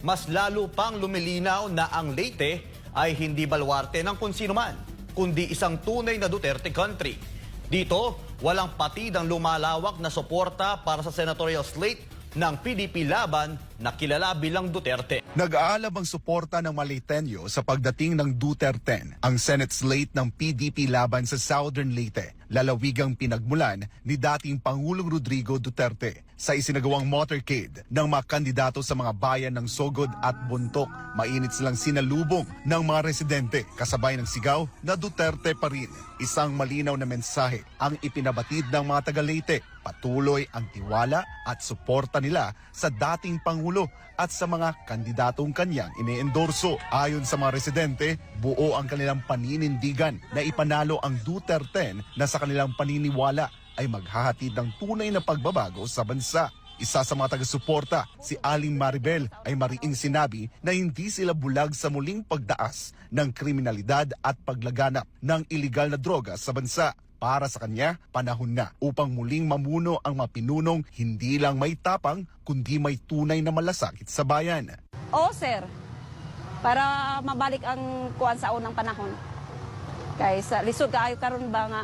Mas lalo pang lumilinaw na ang Leyte ay hindi balwarte ng kung sino man, kundi isang tunay na Duterte country. Dito, walang patid ang lumalawak na suporta para sa senatorial slate ng PDP laban na kilala bilang Duterte. Nag-aalab ang suporta ng Malitenyo sa pagdating ng Duterte, ang Senate slate ng PDP laban sa Southern Leyte, lalawigang pinagmulan ni dating Pangulong Rodrigo Duterte sa isinagawang motorcade ng mga kandidato sa mga bayan ng Sogod at Buntok. Mainit silang sinalubong ng mga residente kasabay ng sigaw na Duterte pa rin. Isang malinaw na mensahe ang ipinabatid ng mga taga Leyte. Patuloy ang tiwala at suporta nila sa dating Pangulo at sa mga kandidatong kanyang iniendorso. Ayon sa mga residente, buo ang kanilang paninindigan na ipanalo ang Duterte na sa kanilang paniniwala ay maghahatid ng tunay na pagbabago sa bansa. Isa sa mga taga-suporta, si Aling Maribel, ay mariing sinabi na hindi sila bulag sa muling pagdaas ng kriminalidad at paglaganap ng iligal na droga sa bansa. Para sa kanya, panahon na upang muling mamuno ang mapinunong hindi lang may tapang, kundi may tunay na malasakit sa bayan. Oo, sir. Para mabalik ang kuan sa unang panahon. Kay sa lisod kaayo karon ba nga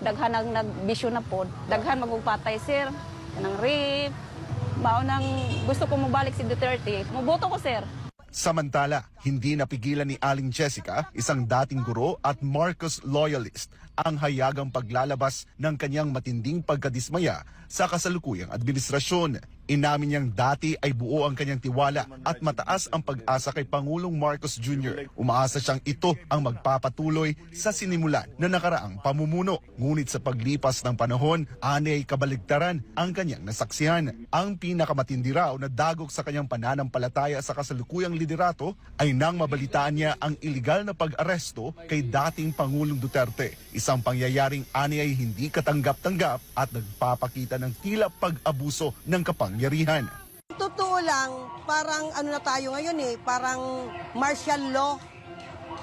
daghan ang nagbisyo na pod, daghan magugpatay sir, kanang rape. Mao nang gusto ko mobalik si Duterte. Muboto ko sir. Samantala, hindi napigilan ni Aling Jessica, isang dating guro at Marcos loyalist, ang hayagang paglalabas ng kanyang matinding pagkadismaya sa kasalukuyang administrasyon. Inamin niyang dati ay buo ang kanyang tiwala at mataas ang pag-asa kay Pangulong Marcos Jr. Umaasa siyang ito ang magpapatuloy sa sinimulan na nakaraang pamumuno. Ngunit sa paglipas ng panahon, ani ay kabaligtaran ang kanyang nasaksihan. Ang pinakamatindi raw na dagok sa kanyang pananampalataya sa kasalukuyang liderato ay nang mabalitaan niya ang iligal na pag-aresto kay dating Pangulong Duterte. Isang pangyayaring ani ay hindi katanggap-tanggap at nagpapakita ng tila pag-abuso ng kapangyarihan. Totoo lang, parang ano na tayo ngayon eh, parang martial law.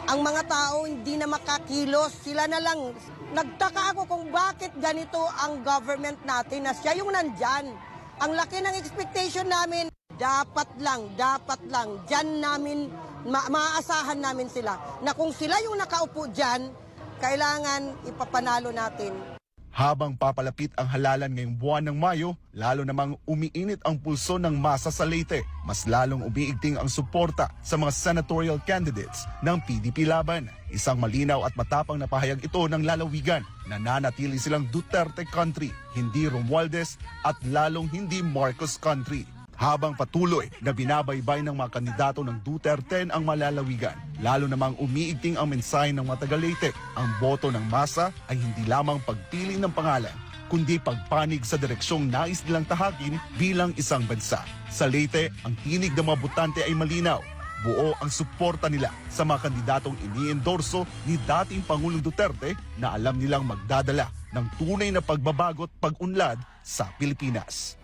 Ang mga tao hindi na makakilos, sila na lang. Nagtaka ako kung bakit ganito ang government natin na siya yung nandyan. Ang laki ng expectation namin, dapat lang, dapat lang, dyan namin, ma- maaasahan namin sila. Na kung sila yung nakaupo dyan, kailangan ipapanalo natin. Habang papalapit ang halalan ngayong buwan ng Mayo, lalo namang umiinit ang pulso ng masa sa Leyte. Mas lalong umiigting ang suporta sa mga senatorial candidates ng PDP laban. Isang malinaw at matapang na pahayag ito ng lalawigan na nanatili silang Duterte country, hindi Romualdez at lalong hindi Marcos country. Habang patuloy na binabaybay ng mga kandidato ng Duterte ang malalawigan, lalo namang umiigting ang mensahe ng mga taga-Leyte, ang boto ng masa ay hindi lamang pagpili ng pangalan, kundi pagpanig sa direksyong nais nilang tahakin bilang isang bansa. Sa Leyte, ang tinig ng mga butante ay malinaw. Buo ang suporta nila sa mga kandidatong iniendorso ni dating Pangulong Duterte na alam nilang magdadala ng tunay na pagbabago at pag-unlad sa Pilipinas.